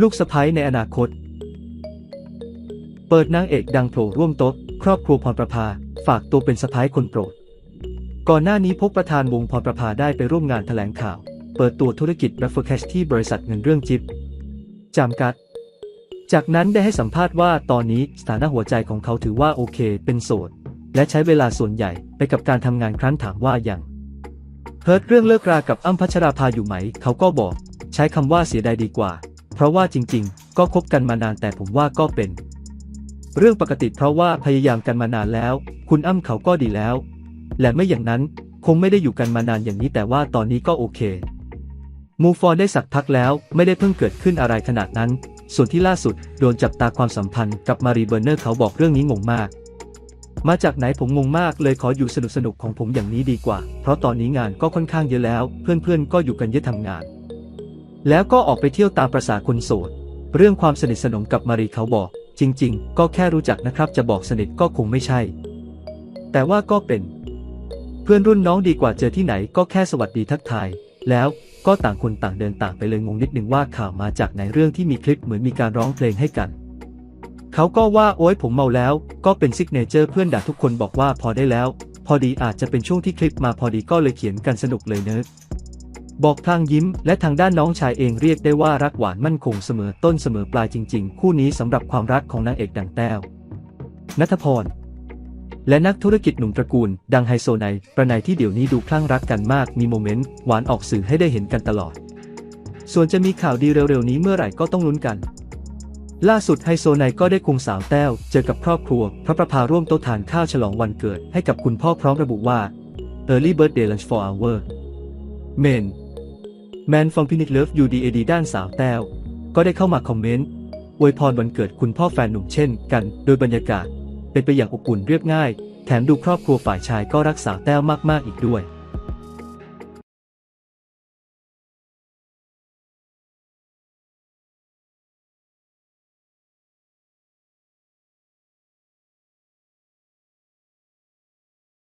ลูกสะใภ้ในอนาคต เปิดนางเอกดังโผล่ร่วมโต๊ะ ครอบครัวพรประภา ฝากตัวเป็นสะใภ้คนโปรด ก่อนหน้านี้พบประธานวงพรประภาได้ไปร่วมงานแถลงข่าว เปิดตัวธุรกิจ r e f e r Cash ที่บริษัทเงินเรื่องจิบจำกัด จากนั้นได้ให้สัมภาษณ์ว่าตอนนี้สถานะหัวใจของเขาถือว่าโอเค เป็นโสด และใช้เวลาส่วนใหญ่ไปกับการทำงานครั้นถามว่าอย่างเฮิร์ตเรื่องเลิกรากับอ้ำพัชราภาอยู่ไหม เขาก็บอก ใช้คำว่าเสียดายดีกว่า ราะว่าจริงๆ ก็คบกันมานานแต่ผมว่าก็เป็น เรื่องปกติเพราะว่าพยายามกันมานานแล้ว คุณอ้ำเขาก็ดีแล้ว และไม่อย่างนั้นคงไม่ได้อยู่กันมานานอย่างนี้แต่ว่าตอนนี้ก็โอเค มูฟอนได้สักพักแล้วไม่ได้เพิ่งเกิดขึ้นอะไรขนาดนั้น ส่วนที่ล่าสุดโดนจับตาความสัมพันธ์กับมารีเบอร์เนอร์เขาบอกเรื่องนี้งงมาก มาจากไหนผมงงมากเลยขออยู่สนุกสนุกๆของผมอย่างนี้ดีกว่า เพราะตอนนี้งานก็ค่อนข้างเยอะแล้ว เพื่อนๆก็อยู่กันเยอะทำงาน แล้วก็ออกไปเที่ยวตามประษาคนโสด เรื่องความสนิทสนมกับมารีเขาบอก จริง ๆ ก็แค่รู้จักนะครับ จะบอกสนิทก็คงไม่ใช่ แต่ว่าก็เป็น เพื่อนรุ่นน้องดีกว่าเจอที่ไหนก็แค่สวัสดีทักทาย แล้วก็ต่างคนต่างเดินต่างไปเลยงงนิดนึงว่าข่าวมาจากไหนเรื่องที่มีคลิปเหมือนมีการร้องเพลงให้กัน เขาก็ว่าโอ๊ยผมเมาแล้ว ก็เป็นซิกเนเจอร์เพื่อนด่าทุกคนบอกว่าพอได้แล้ว พอดีอาจจะเป็นช่วงที่คลิปมาพอดีก็เลยเขียนกันสนุกเลยเนอะ บอกทางยิ้มและทางด้านน้องชายเองเรียกได้ว่ารักหวานมั่นคงเสมอต้นเสมอปลายจริง ๆ คู่นี้สำหรับความรักของนางเอกดังแต้วนัทพร และนักธุรกิจหนุ่มตระกูล ดังไฮโซไนประนายที่เดี๋ยวนี้ดูคลั่งรักกันมากมีโมเมนต์หวานออกสื่อให้ได้เห็นกันตลอด ส่วนจะมีข่าวดีเร็วๆนี้เมื่อไหร่ก็ต้องลุ้นกัน ล่าสุดไฮโซไนก็ได้ควงสาวแต้วเจอกับครอบครัวพระประภาร่วมโต๊ะทานข้าวฉลองวันเกิดให้กับคุณพ่อพร้อมระบุว่า Early birthday lunch for our men แมนฟองพินิกเลิฟยูดีเอดีด้านสาวแต้ว ก็ได้เข้ามาคอมเมนต์อวยพรวันเกิดคุณพ่อแฟนหนุ่มเช่นกัน โดยบรรยากาศ เป็นไปอย่างอบอุ่นเรียบง่าย แถมดูครอบครัวฝ่ายชายก็รักสาวแต้วมากๆอีกด้วย